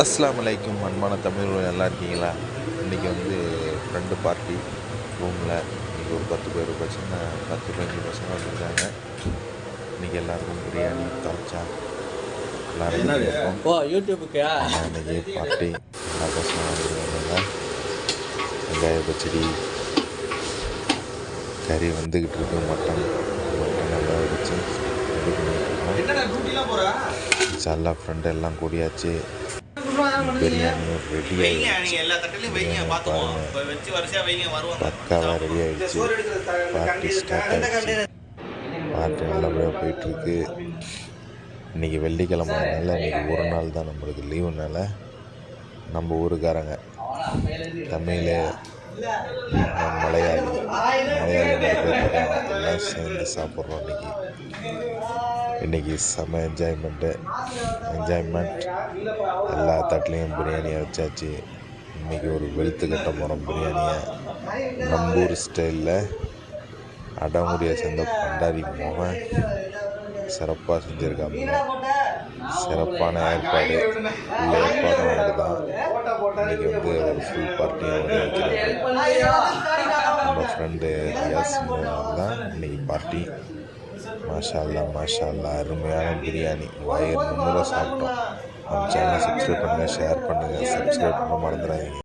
அஸ்ஸலாமு அலைக்கும் அன்பான தமிழ் நல்லா இருக்கீங்களா? இன்றைக்கி வந்து ஃப்ரெண்டு பார்ட்டி ரூமில் இன்றைக்கி ஒரு பத்து பேர் பசங்க பத்து பதினஞ்சு பசங்க வந்திருக்காங்க. இன்றைக்கி எல்லாருக்கும் பிரியாணி தாச்சா எல்லாரும் யூடியூபுக்கு? இன்றைக்கி பார்ட்டி எல்லா பசங்க வந்திருக்காங்க வெங்காய பச்சடி கறி வந்துக்கிட்டு இருக்கு மட்டன். மட்டன் நல்லா வச்சு எல்லா ஃப்ரெண்டு எல்லாம் கூடியாச்சு. பக்காவாக ரெடி ஆகிடுச்சு பார்ட்டி ஸ்டார்ட் ஆகிடுச்சு பார்ட்டி நல்லபடியாக போயிட்டுருக்கு. இன்றைக்கி வெள்ளிக்கிழமைனால இன்றைக்கி ஒரு நாள் தான் நம்மளுக்கு லீவுனால நம்ம ஊருக்காரங்க. தமிழ் மலையாளி. மலையாளி எல்லாம் சேர்ந்து சாப்பிட்றோம் இன்றைக்கி இன்றைக்கி செம்ம என்ஜாய்மெண்ட்டு என்ஜாய்மெண்ட் எல்லா தட்டிலையும் பிரியாணியை வச்சாச்சு இன்றைக்கி ஒரு வெளுத்து கட்ட போகிறோம் பிரியாணியை. நம்பூர் ஸ்டைலில் அடமுடியை சேர்ந்த பண்டாரி மோகன் சிறப்பாக செஞ்சுருக்காங்க. சிறப்பான ஏற்பாடு. உள்ள ஏற்பாடு நடக்குதான் இன்றைக்கி வந்து ஒரு ஃபுல் பார்ட்டியாக வைக்கிறாங்க நம்ம ஃப்ரெண்டு ரியாஸ் தான் இன்றைக்கி பார்ட்டி மாஷா அல்லா மாஷா அல்லா அருமையான பிரியாணி. வயிறு மூலம் சாப்பிட்டோம். நம்ம சேனலை சப்ஸ்கிரைப் பண்ணுங்கள் ஷேர் பண்ணுங்கள் சப்ஸ்கிரைப் பண்ண மறந்துடாதீங்க.